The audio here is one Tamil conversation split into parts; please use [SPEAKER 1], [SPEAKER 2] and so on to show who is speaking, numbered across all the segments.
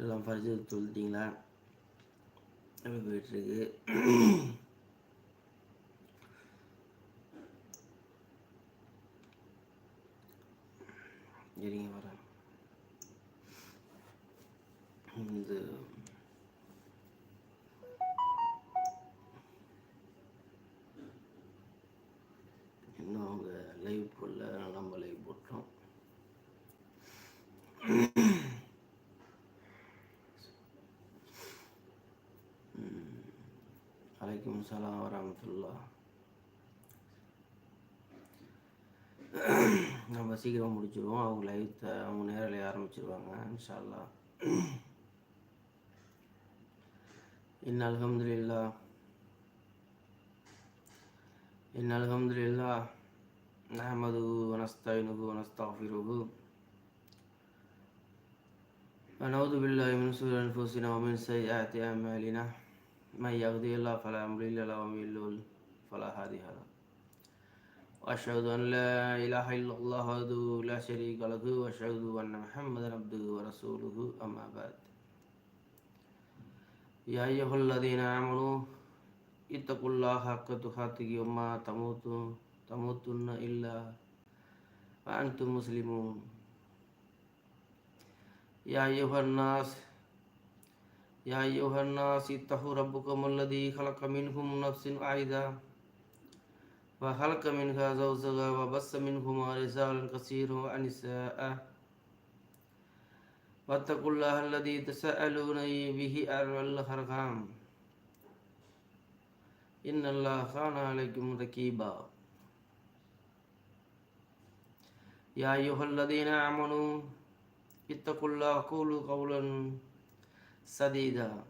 [SPEAKER 1] எல்லாம் பரிசு சொல்லிட்டீங்களா அப்படி போயிட்டுருக்கு? சரிங்க வரேன். இது இன்னும் அவங்க லைவ் போடல நம்ம லைவ் போட்டோம். அலைக்கும் சலாம் வரமத்துல்லா நம்ம சீக்கிரம் முடிச்சிடுவோம் அவங்க லைவ் அவங்க நேரில் ஆரம்பிச்சிருவாங்க இன்ஷா அல்லாஹ் إن الحمد لله إن الحمد لله نحمده ونستعينه ونستغفره ونعوذ بالله من شرور أنفسنا ومن سيئات أعمالنا من يهده الله فلا مضل له ومن يضلل فلا هادي له. وأشهد أن لا إله إلا الله وحده لا شريك له وأشهد أن محمدا عبده ورسوله أما بعد. يا أيها الذين آمنوا اتقوا الله حق تقاته وما تموتون تموتن إلا وأنتم مسلمون. يا أيها الناس يا أيها الناس اتقوا ربكم الذي خلق منكم نفس واحدة وخلق منها زوجها وبث منهما رجالا كثيرا ونساء. واتقوا الله الذي تساءلون به والأرحام إن الله كان عليكم رقيبا يا أيها الذين آمنوا اتقوا الله قولوا قولا سديدا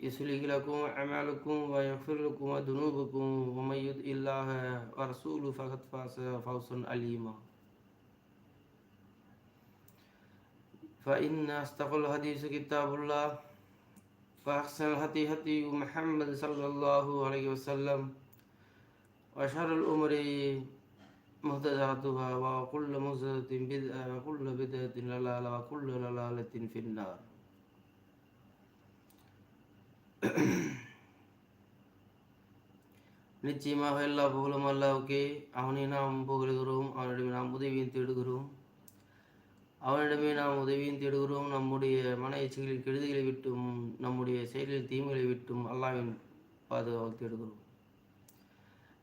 [SPEAKER 1] يصلح لكم أعمالكم ويغفر لكم ذنوبكم ومن يطع الله ورسوله فقد فاز فوزا عليما فإن أصدق الحديث كتاب الله فأحسن الهدي هدي محمد صلى الله عليه وسلم وشر الأمور محدثاتها وكل محدثة بدعة وكل بدعة ضلالة وكل ضلالة في النار நிச்சயமாக எல்லா புகழும் அல்லாவுக்கே அவனை நாம் புகழுகிறோம் அவனிடம் நாம் உதவியும் தேடுகிறோம் அவனிடமே நாம் உதவியும் தேடுகிறோம் நம்முடைய மன எச்சைகளில் கெடுதிகளை விட்டும் நம்முடைய செயலில் தீமைகளை விட்டும் அல்லாவின் பாதுகாப்பு தேடுகிறோம்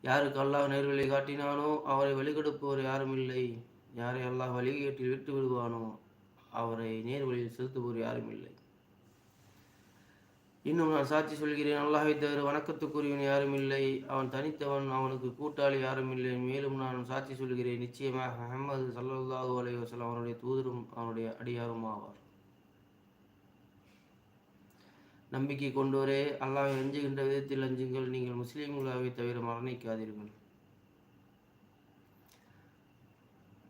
[SPEAKER 1] யாருக்கு அல்லாஹ் நேர்வழி காட்டினானோ அவரை வழிகெடுப்பவர் யாரும் இல்லை யாரை அல்லாஹ் வழிகேட்டில் விட்டு விடுவானோ அவரை நேர்வழியில் செலுத்துவோர் யாரும் இல்லை இன்னும் நான் சாட்சி சொல்கிறேன் அல்லாஹை தவிர வணக்கத்துக்குரியவன் யாரும் இல்லை அவன் தனித்தவன் அவனுக்கு கூட்டாளி யாரும் இல்லை மேலும் நான் சாட்சி சொல்கிறேன் நிச்சயமாக அஹமது சல்லாஹூ அலைஹி அவனுடைய தூதரும் அவனுடைய அடியாரும் ஆவார் நம்பிக்கை கொண்டோரே அல்லாஹை அஞ்சுகின்ற விதத்தில் அஞ்சுங்கள் நீங்கள் முஸ்லீம்களாவை தவிர மரணிக்காதீர்கள்.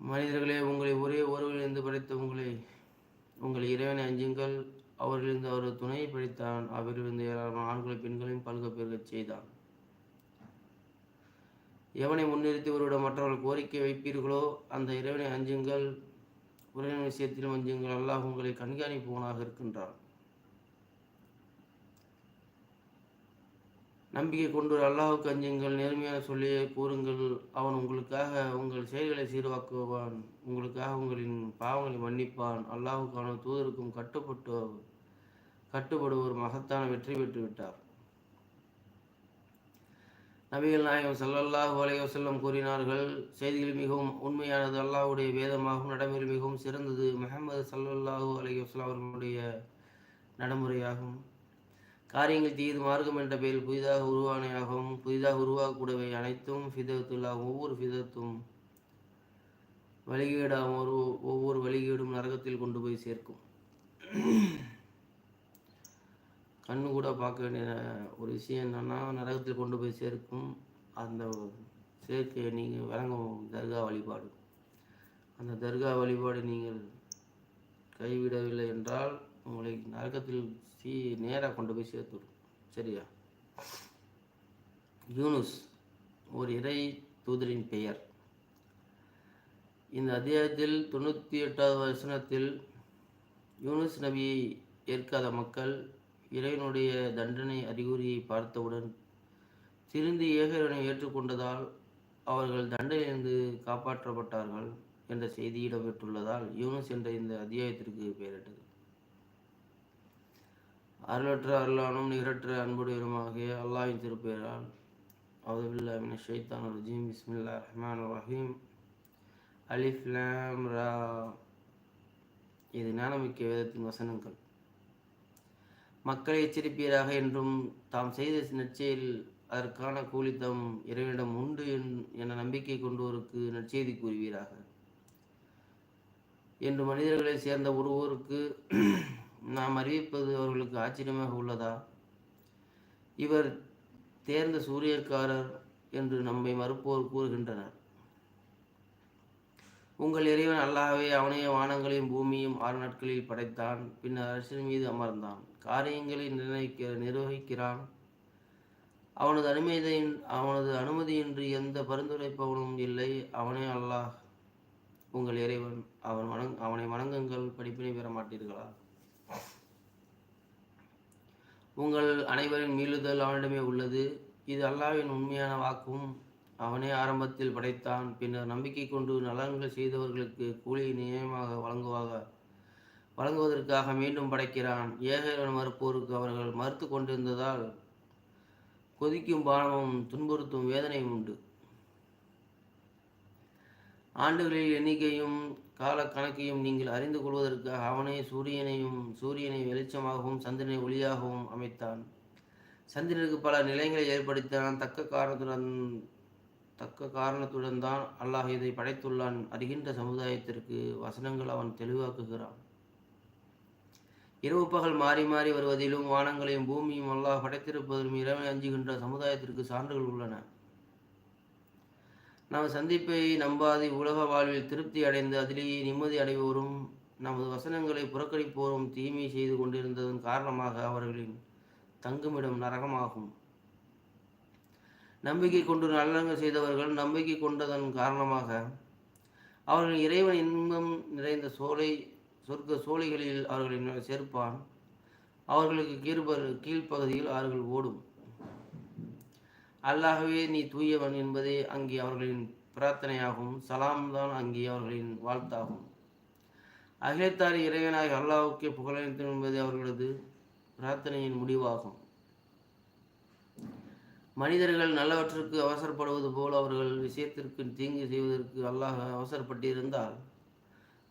[SPEAKER 1] மனிதர்களே உங்களை ஒரே ஒருவரிலிருந்து படைத்த உங்களை உங்கள் இறைவனை அஞ்சுங்கள். அவர்களிருந்து அவர் துணையை படித்தான். அவரிலிருந்து ஏராளமான ஆண்களை பெண்களையும் பல்க பெருகச் செய்தான். எவனை முன்னிறுத்தி ஒருவிடம் மற்றவர்கள் கோரிக்கை வைப்பீர்களோ அந்த இறைவனை அஞ்சுங்கள். உறவின் விஷயத்திலும் அஞ்சுங்கள். அல்லாஹ் உங்களை கண்காணிப்பவனாக இருக்கின்றான். நம்பிக்கை கொண்டு அல்லாஹுக்கு அஞ்சுங்கள் நேர்மையான சொல்லியே கூறுங்கள். அவன் உங்களுக்காக உங்கள் செயல்களை சீர்வாக்குவான். உங்களுக்காக உங்களின் பாவங்களை மன்னிப்பான். அல்லாஹுக்கான தூதருக்கும் கட்டுப்பட்டு கட்டுப்படுவோர் மகத்தான வெற்றி பெற்று விட்டார். நபிகள் நாயகம் சல்லல்லாஹு அலைஹி வஸல்லம் கூறினார்கள் செய்திகள் மிகவும் உண்மையானது அல்லாஹ்வுடைய வேதமாகவும் நடைமுறை மிகவும் சிறந்தது. மெஹமது சல்லல்லாஹு அலைஹி அவர்களுடைய நடைமுறையாகும். காரியங்கள் தீது மார்க்கம் என்ற பெயரில் புதிதாக உருவானையாகவும் புதிதாக உருவாகக்கூடியவை அனைத்தும் ஃபிதத்துல்லாகும் ஒவ்வொரு ஃபிதத்தும் வழிகேடாகும் ஒரு ஒவ்வொரு வழிகேடும் நரகத்தில் கொண்டு போய் சேர்க்கும். கண்ணு கூட பார்க்க வேண்டிய ஒரு விஷயம் என்னன்னா நரகத்தில் கொண்டு போய் சேர்க்கும் அந்த சேர்க்கையை நீங்கள் வழங்கும் தர்கா வழிபாடு. அந்த தர்கா வழிபாடு நீங்கள் கைவிடவில்லை என்றால் உங்களை நரகத்தில் சீ நேராக கொண்டு போய் சேர்த்து சரியா? யூனுஸ் ஒரு இறை தூதரின் பெயர். இந்த அத்தியாயத்தில் தொண்ணூற்றி எட்டாவது வசனத்தில் யூனுஸ் நபியை ஏற்காத மக்கள் இறைவனுடைய தண்டனை அறிகுறியை பார்த்தவுடன் திருந்தி ஏகரனை ஏற்றுக்கொண்டதால் அவர்கள் தண்டனையிலிருந்து காப்பாற்றப்பட்டார்கள் என்ற செய்தி இடம்பெற்றுள்ளதால் யூனுஸ் என்ற இந்த அத்தியாயத்திற்கு பெயரிட்டது. அருளற்ற அருளானும் நிகரற்ற அன்புடையவருமாகிய அல்லாஹின் திருப்பெயரால். அவுதுபில்லா மின ஷைத்தான் ரஜீம். பிஸ்மில்லா ரஹ்மான் ரஹீம். அலிஃப் லாம் ரா. இது ஞானமிக்க வேதத்தின் வசனங்கள். மக்களை எச்சரிப்பீராக என்றும் தாம் செய்த நற்செயல் அதற்கான கூலி தம் இறைவனிடம் உண்டு என நம்பிக்கை கொண்டோருக்கு நற்செய்தி கூறுவீராக. என்று மனிதர்களை சேர்ந்த ஒருவருக்கு நாம் அறிவிப்பது அவர்களுக்கு ஆச்சரியமாக உள்ளதா? இவர் தேர்ந்த சூரியக்காரர் என்று நம்மை மறுப்போர் கூறுகின்றனர். உங்கள் இறைவன் அல்லாவே அவனைய வானங்களையும் பூமியும் ஆறு நாட்களில் படைத்தான் பின்னர் அரசின் மீது அமர்ந்தான். காரியங்களை நிர்ணயிக்க நிர்வகிக்கிறான். அவனது அனுமதியின் அவனது அனுமதியின்றி எந்த பரிந்துரைப்பவனும் இல்லை. அவனே அல்லாஹ் உங்கள் இறைவன். அவன் வணங் அவனை வணங்குங்கள் படிப்பினை பெற மாட்டீர்களா? உங்கள் அனைவரின் மீளுதல் அவனிடமே உள்ளது. இது அல்லாவின் உண்மையான வாக்கும். அவனே ஆரம்பத்தில் படைத்தான். பின்னர் நம்பிக்கை கொண்டு நலன்கள் செய்தவர்களுக்கு கூலி நியாயமாக வழங்குவாக வழங்குவதற்காக மீண்டும் படைக்கிறான். ஏகன் மறுப்போருக்கு அவர்கள் மறுத்து கொண்டிருந்ததால் கொதிக்கும் பானமும் துன்புறுத்தும் வேதனையும் உண்டு. ஆண்டுகளில் எண்ணிக்கையும் கால கணக்கையும் நீங்கள் அறிந்து கொள்வதற்காக அவனே சூரியனையும் சூரியனை வெளிச்சமாகவும் சந்திரனை ஒளியாகவும் அமைத்தான். சந்திரனுக்கு பல நிலைகளை ஏற்படுத்தினான். தக்க காரணத்துடன் தக்க காரணத்துடன் தான் அல்லாஹ் இதை படைத்துள்ளான். அறிகின்ற சமுதாயத்திற்கு வசனங்கள் அவன் தெளிவாக்குகிறான். இரவு பகல் மாறி மாறி வருவதிலும் வானங்களையும் பூமியும் அல்லாஹ் படைத்திருப்பதிலும் இறைவனை அஞ்சுகின்ற சமுதாயத்திற்கு சான்றுகள் உள்ளன. நமது சந்திப்பை நம்பாது உலக வாழ்வில் திருப்தி அடைந்து அதிலேயே நிம்மதி அடைவோரும் நமது வசனங்களை புறக்கணிப்போரும் தீமை செய்து கொண்டிருந்ததன் காரணமாக அவர்களின் தங்குமிடம் நரகமாகும். நம்பிக்கை கொண்டு நல்லங்கள் செய்தவர்கள் நம்பிக்கை கொண்டதன் காரணமாக அவர்கள் இறைவன் இன்பம் நிறைந்த சோலை சொர்க்க சோலைகளில் அவர்களை சேர்ப்பான். அவர்களுக்கு கீழ்ப கீழ்ப்பகுதியில் அவர்கள் ஓடும். அல்லாகவே நீ தூயவன் என்பதே அங்கே அவர்களின் பிரார்த்தனையாகும். சலாம் தான் அங்கே அவர்களின் வாழ்த்தாகும். அகிலத்தார் இறைவனாக அல்லாவுக்கே புகழனைத்து என்பது அவர்களது பிரார்த்தனையின் முடிவாகும். மனிதர்கள் நல்லவற்றுக்கு அவசரப்படுவது போல் அவர்கள் விஷயத்திற்கு தீங்கு செய்வதற்கு அல்லாஹ் அவசரப்பட்டிருந்தால்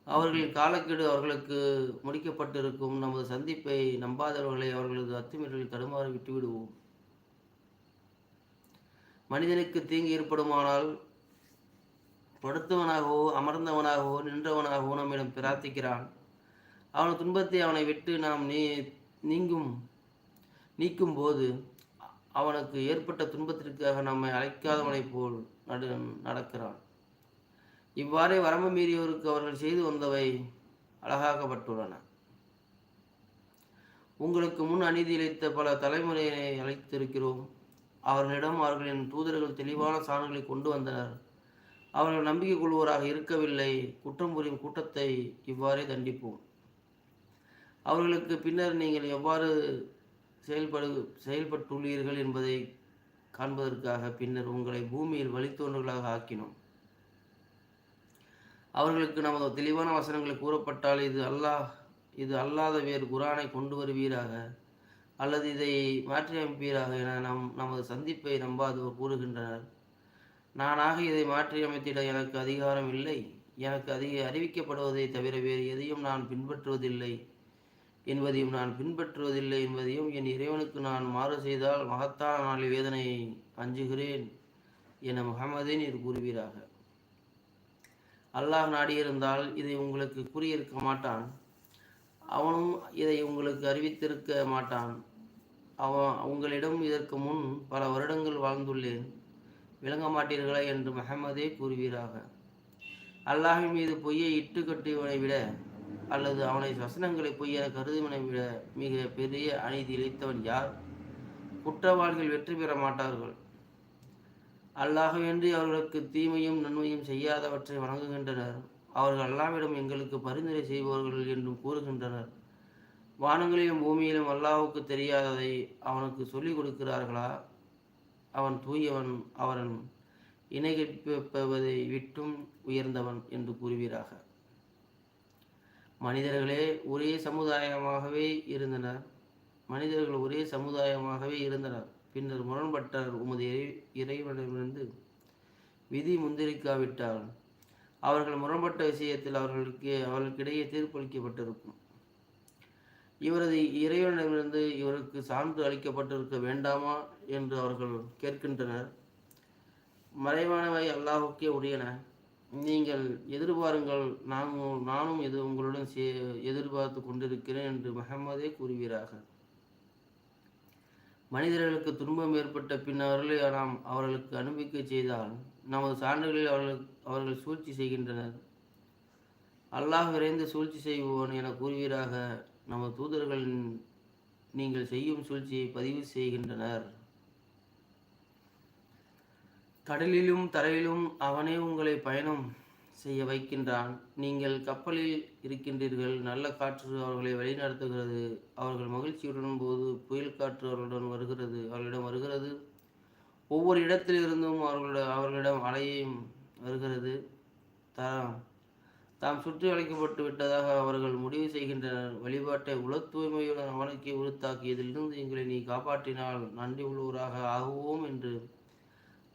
[SPEAKER 1] அவர்களின் காலக்கெடு அவர்களுக்கு முடிக்கப்பட்டிருக்கும். நமது சந்திப்பை நம்பாதவர்களை அவர்களது அத்துமீறலில் தடுமாறி விட்டுவிடுவோம். மனிதனுக்கு தீங்கு ஏற்படுமானால் படுத்தவனாகவோ அமர்ந்தவனாகவோ நின்றவனாகவோ நம்மிடம் பிரார்த்திக்கிறான். அவனது துன்பத்தை அவனை விட்டு நாம் நீ நீங்கும் நீக்கும் போது அவனுக்கு ஏற்பட்ட துன்பத்திற்காக நம்மை அழைக்காதவனைப் போல் நடு நடக்கிறான். இவ்வாறே வரம்பு மீறியோருக்கு அவர்கள் செய்து வந்தவை அழகாக்கப்பட்டுள்ளன. உங்களுக்கு முன் அநீதி இழைத்த பல தலைமுறையினை அழைத்திருக்கிறோம். அவர்களிடம் அவர்களின் தூதர்கள் தெளிவான சான்றுகளை கொண்டு வந்தனர். அவர்கள் நம்பிக்கை கொள்வோராக இருக்கவில்லை. குற்றம் புரியும் கூட்டத்தை இவ்வாறே தண்டிப்போம். அவர்களுக்கு பின்னர் நீங்கள் எவ்வாறு செயல்படு செயல்பட்டுள்ளீர்கள் என்பதை காண்பதற்காக பின்னர் உங்களை பூமியில் வழித்தோன்றர்களாக ஆக்கினோம். அவர்களுக்கு நமது தெளிவான வசனங்களை கூறப்பட்டால் இது அல்லாஹ் இது அல்லாத வேறு குரானை கொண்டு வருவீராக. அல்லது இதை மாற்றியமைப்பீராக என நம் நமது சந்திப்பை நம்பாதோர் கூறுகின்றனர். நானாக இதை மாற்றியமைத்திட எனக்கு அதிகாரம் இல்லை. எனக்கு அதிக அறிவிக்கப்படுவதை தவிர வேறு எதையும் நான் பின்பற்றுவதில்லை. என்பதையும் நான் பின்பற்றுவதில்லை என்பதையும் என் இறைவனுக்கு நான் மாறு செய்தால் மகத்தான நாளில் வேதனையை அஞ்சுகிறேன் என முகமதே நீர் கூறுவீராக. அல்லாஹ் நாடியிருந்தால் இதை உங்களுக்கு கூறியிருக்க மாட்டான். அவனும் இதை உங்களுக்கு அறிவித்திருக்க மாட்டான். அவன் உங்களிடம் இதற்கு முன் பல வருடங்கள் வாழ்ந்துள்ளேன். விளங்க மாட்டீர்களா என்று மஹமதே கூறுவீராக. அல்லாஹின் மீது பொய்யை இட்டு கட்டியவனை விட அல்லது அவனை வசனங்களை பொய்ய கருதுவனை விட மிக பெரிய அநீதி இழைத்தவன் யார்? குற்றவாளிகள் வெற்றி பெற மாட்டார்கள். அல்லாஹ் வேண்டி அவர்களுக்கு தீமையும் நன்மையும் செய்யாதவற்றை வணங்குகின்றனர். அவர்கள் அல்லாவிடம் எங்களுக்கு பரிந்துரை செய்பவர்கள் என்றும் கூறுகின்றனர். வானங்களிலும் பூமியிலும் அல்லாவுக்கு தெரியாததை அவனுக்கு சொல்லிக் கொடுக்கிறார்களா? அவன் தூயவன் அவன் இணைகிப்பதை விட்டும் உயர்ந்தவன் என்று கூறுவீராக. மனிதர்களே ஒரே சமுதாயமாகவே இருந்தனர். மனிதர்கள் ஒரே சமுதாயமாகவே இருந்தனர். பின்னர் முரண்பட்டார் உமது இறை இறைவனிடமிருந்து விதி முந்திரிக்காவிட்டால் அவர்கள் முரண்பட்ட விஷயத்தில் அவர்களுக்கு அவர்களுக்கிடையே தீர்ப்பளிக்கப்பட்டிருக்கும் இவரது இறைவனிடமிருந்து இவருக்கு சான்று அளிக்கப்பட்டிருக்க வேண்டாமா என்று அவர்கள் கேட்கின்றனர். மறைவானவை அல்லாஹுக்கே உடையன நீங்கள் எதிர்பாருங்கள் நாங்கள் நானும் இது உங்களுடன் சே எதிர்பார்த்து கொண்டிருக்கிறேன் என்று மஹமதே கூறுவீராக. மனிதர்களுக்கு துன்பம் ஏற்பட்ட பின் அவர்களை நாம் அவர்களுக்கு அனுப்பிக்க செய்தால் நமது சான்றுகளில் அவர்கள் அவர்கள் சூழ்ச்சி செய்கின்றனர். அல்லாஹ் விரைந்து சூழ்ச்சி செய்வோன் என கூறுவீராக. நமது தூதர்கள் நீங்கள் செய்யும் சூழ்ச்சியை பதிவு செய்கின்றனர். கடலிலும் தரையிலும் அவனே உங்களை பயணம் செய்ய வைக்கின்றான். நீங்கள் கப்பலில் இருக்கின்றீர்கள். நல்ல காற்று அவர்களை வழிநடத்துகிறது. அவர்கள் மகிழ்ச்சியுடன் போது புயல் காற்று அவர்களுடன் வருகிறது. அவர்களிடம் வருகிறது. ஒவ்வொரு இடத்திலிருந்தும் அவர்களிடம் அவர்களிடம் அலையையும் வருகிறது. தாம் தாம் சுற்றி வளைக்கப்பட்டு விட்டதாக அவர்கள் முடிவு செய்கின்றனர். வழிபாட்டை உல தூய்மையுடன் அவனுக்கு உறுத்தாக்கியதிலிருந்து எங்களை நீ காப்பாற்றினால் நன்றி உள்ளவராக ஆகுவோம் என்று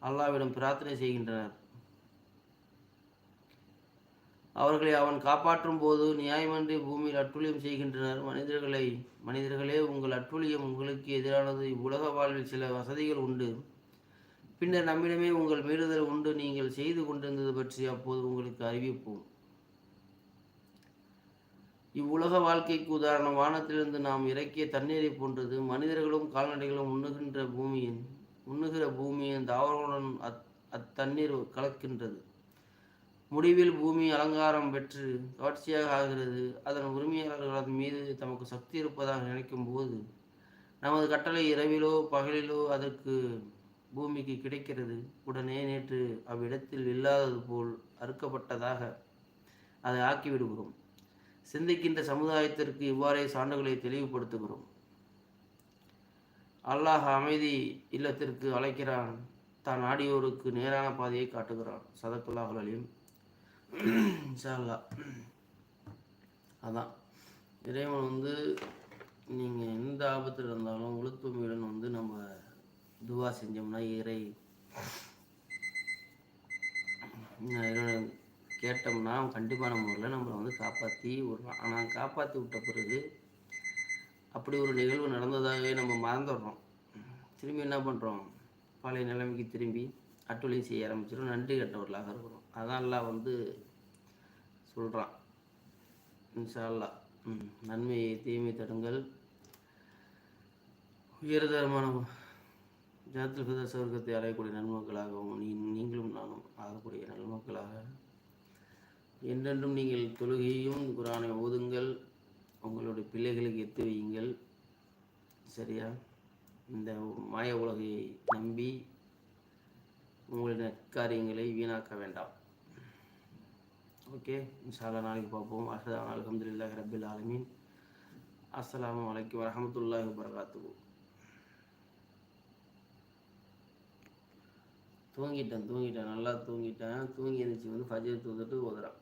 [SPEAKER 1] அல்லாவிடம் பிரார்த்தனை செய்கின்றனர். அவர்களை அவன் காப்பாற்றும் போது நியாயமன்றி பூமியில் அட்டுழியம் செய்கின்றனர். மனிதர்களை மனிதர்களே உங்கள் அட்டுழியம் உங்களுக்கு எதிரானது. இவ்வுலக வாழ்வில் சில வசதிகள் உண்டு. பின்னர் நம்மிடமே உங்கள் மீறுதல் உண்டு. நீங்கள் செய்து கொண்டிருந்தது பற்றி அப்போது உங்களுக்கு அறிவிப்போம். இவ்வுலக வாழ்க்கைக்கு உதாரணம். வானத்திலிருந்து நாம் இறக்கிய தண்ணீரை போன்றது. மனிதர்களும் கால்நடைகளும் உண்ணுகின்ற பூமியின் உண்ணுகிற பூமியின் தாவரங்களுடன் அத் அத்தண்ணீர் கலக்கின்றது. முடிவில் பூமி அலங்காரம் பெற்று தொடர்ச்சியாக ஆகிறது. அதன் உரிமையாளர்கள் அதன் மீது தமக்கு சக்தி இருப்பதாக நினைக்கும் போது நமது கட்டளை இரவிலோ பகலிலோ அதற்கு பூமிக்கு கிடைக்கிறது உடனே நேற்று அவ்விடத்தில் இல்லாதது போல் அறுக்கப்பட்டதாக அதை ஆக்கிவிடுகிறோம். சிந்திக்கின்ற சமுதாயத்திற்கு இவ்வாறே சான்றுகளை தெளிவுபடுத்துகிறோம். அல்லாஹ் அமைதி இல்லத்திற்கு அழைக்கிறான். தான் ஆடியோருக்கு நேரான பாதையை காட்டுகிறான். சதக்குல்லாஹலையும் இன்ஷால்லா அதான். இறைவன் வந்து நீங்கள் எந்த ஆபத்தில் இருந்தாலும் உளுத்துமையுடன் வந்து நம்ம துவா செஞ்சோம்னா இறை. இறைவன் கேட்டோம்னா கண்டிப்பான முறையில் நம்மளை வந்து காப்பாற்றி விடுறான். ஆனால் காப்பாற்றி விட்ட பிறகு அப்படி ஒரு நிகழ்வு நடந்ததாகவே நம்ம மறந்துடுறோம். திரும்பி என்ன பண்ணுறோம் பழைய நிலைமைக்கு திரும்பி அட்டுழியம் செய்ய ஆரம்பிச்சிடும் நன்றி கட்டவர்களாக இருக்கிறோம். அதான் வந்து சொல்கிறான் இன்ஷால்லா நன்மையை தீமை தடுங்கள். உயர்தரமான ஜாத்தில் ஹிருத சொர்க்கத்தை அடையக்கூடிய நன்மக்களாகவும் நீ நீங்களும் நானும் ஆகக்கூடிய நன்மக்களாக. என்றென்றும் நீங்கள் தொழுகையும் குரானை ஓதுங்கள். உங்களுடைய பிள்ளைகளுக்கு எத்து வையுங்கள். சரியா? இந்த மாய உலகை நம்பி உங்களுடைய நற்காரியங்களை வீணாக்க வேண்டாம். ஓகே? இன்ஷால்லா நாளைக்கு பார்ப்போம். அஹதான் அலமதுல்லாஹ் ரபில் ஆலமீன். அஸ்லாம் வலைக்கம் வரமத்துல்லாஹ் வரகாத்துவோம் தூங்கிட்டேன் தூங்கிட்டேன். நல்லா தூங்கிட்டேன். தூங்கி எழுந்திரிச்சு வந்து ஃபஜர் தூந்துட்டு ஓதுறான்.